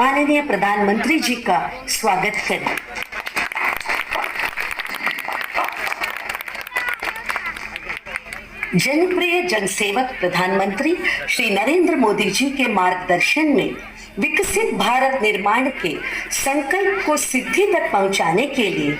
माननीय प्रधानमंत्री जी का स्वागत करें जनप्रिय जनसेवक प्रधानमंत्री श्री नरेंद्र मोदी जी के मार्गदर्शन में विकसित भारत निर्माण के संकल्प को सिद्धि तक पहुँचाने के लिए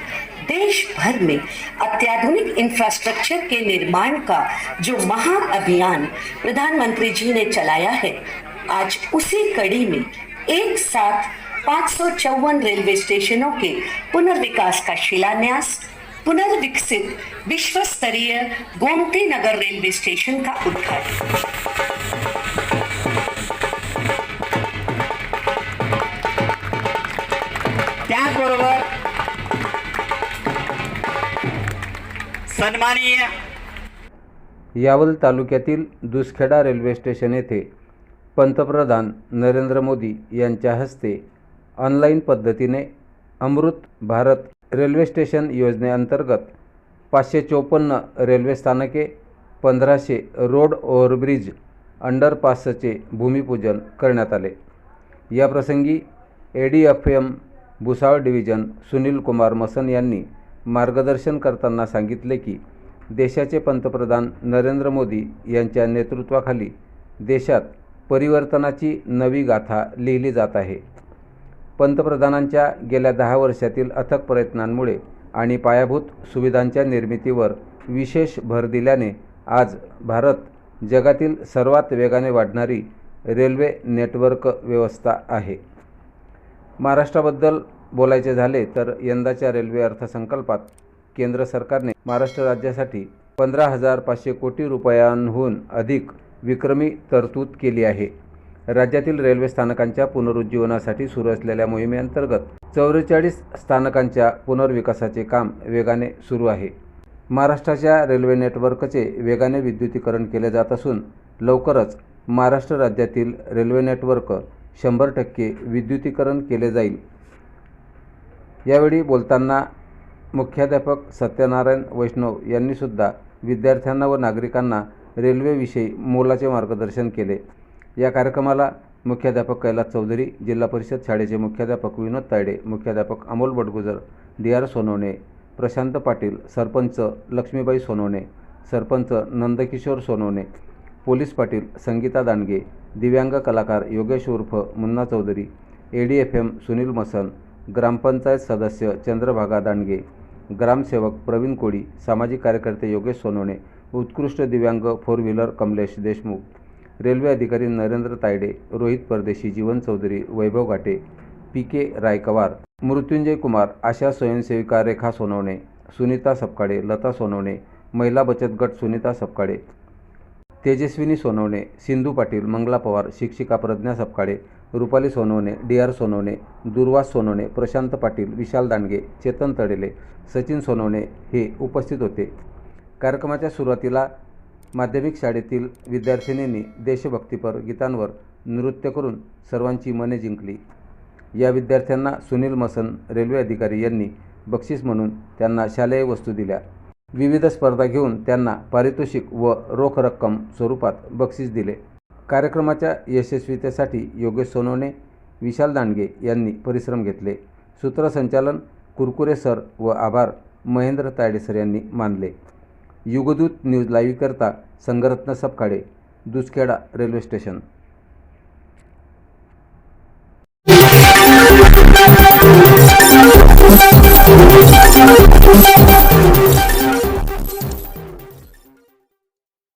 देश भर में अत्याधुनिक इंफ्रास्ट्रक्चर के निर्माण का जो महाअभियान प्रधानमंत्री जी ने चलाया है, आज उसी कड़ी में एक साथ पाँच रेलवे स्टेशनों के पुनर्विकास का शिलान्यास? पुनर्विकसित विश्व स्तरीय गोमती नगर रेलवे स्टेशन का उद्घाटन. त्याचबरोबर सन्माननीय यावल तालुक्यातील दुसखेडा रेल्वे स्टेशन येथे पंतप्रधान नरेंद्र मोदी यांच्या हस्ते ऑनलाईन पद्धतीने अमृत भारत रेल्वे स्टेशन योजनेअंतर्गत पाचशे चोपन्न रेल्वे स्थानके पंधराशे रोड ओव्हरब्रिज अंडरपासचे भूमिपूजन करण्यात आले. याप्रसंगी A D F M Bhusawal division Sunil Kumar Masan यांनी मार्गदर्शन करताना सांगितले की देशाचे पंतप्रधान नरेंद्र मोदी यांच्या नेतृत्वाखाली देशात परिवर्तनाची नवी गाथा लिहिली जात आहे. पंतप्रधानांच्या गेल्या दहा वर्षातील अथक प्रयत्नांमुळे आणि पायाभूत सुविधांच्या निर्मितीवर विशेष भर दिल्याने आज भारत जगातील सर्वात वेगाने वाढणारी रेल्वे नेटवर्क व्यवस्था आहे. महाराष्ट्राबद्दल बोलायचे झाले तर यंदाच्या रेल्वे अर्थसंकल्पात केंद्र सरकारने महाराष्ट्र राज्यासाठी पंधरा हजार पाचशे कोटी रुपयांहून अधिक विक्रमी तरतूद केली आहे. राज्यातील रेल्वे स्थानकांच्या पुनरुज्जीवनासाठी सुरू असलेल्या मोहिमेअंतर्गत चौवेचाळीस स्थानकांच्या पुनर्विकासाचे काम वेगाने सुरू आहे. महाराष्ट्राच्या रेल्वे नेटवर्कचे वेगाने विद्युतीकरण केले जात असून लवकरच महाराष्ट्र राज्यातील रेल्वे नेटवर्क शंभर टक्के विद्युतीकरण केले जाईल. यावेळी बोलताना मुख्याध्यापक सत्यनारायण वैष्णव यांनीसुद्धा विद्यार्थ्यांना व नागरिकांना रेल्वेविषयी मोलाचे मार्गदर्शन केले. या कार्यक्रमाला मुख्याध्यापक कैलास चौधरी जिल्हा परिषद शाळेचे मुख्याध्यापक विनोद तायडे मुख्याध्यापक Amol Badgujar D R Sonawane Prashant Patil sarpanch Laxmibai Sonawane sarpanch Nandkishor Sonawane police Patil Sangita Dandge दिव्यांग कलाकार योगेश उर्फ Munna Chaudhari A D F M Sunil Masan gram panchayat सदस्य चंद्रभागा दांडगे ग्रामसेवक प्रवीण कोळी सामाजिक कार्यकर्ते योगेश सोनवणे उत्कृष्ट दिव्यांग four wheeler Kamlesh Deshmukh. Railway अधिकारी नरेंद्र तायडे रोहित परदेशी जीवन चौधरी वैभव घाटे पी के रायकवार मृत्युंजय कुमार आशा स्वयंसेविका रेखा सोनवणे सुनीता सपकाळे लता सोनवणे महिला बचत गट सुनीता सपकाळे तेजस्विनी सोनवणे सिंधू पाटील मंगला पवार शिक्षिका प्रज्ञा सपकाळे रुपाली सोनवणे डी आर सोनवणे दुर्वास सोनवणे प्रशांत पाटील विशाल दांडगे चेतन तडेले सचिन सोनवणे हे उपस्थित होते. कार्यक्रमाच्या सुरुवातीला माध्यमिक शाळेतील विद्यार्थिनींनी देशभक्तीपर गीतांवर नृत्य करून सर्वांची मने जिंकली. या विद्यार्थ्यांना सुनील मसन रेल्वे अधिकारी यांनी बक्षीस म्हणून त्यांना शालेय वस्तू दिल्या. विविध स्पर्धा घेऊन त्यांना पारितोषिक व रोख रक्कम स्वरूपात बक्षीस दिले. कार्यक्रमाच्या यशस्वीतेसाठी योगेश सोनवणे विशाल दांडगे यांनी परिश्रम घेतले. सूत्रसंचालन कुरकुरे सर व आभार महेंद्र तायडेसर यांनी मानले. युगदूत न्यूज लाईव्हकरता संगरत्न सपकाळे दुसखेडा रेल्वे स्टेशन.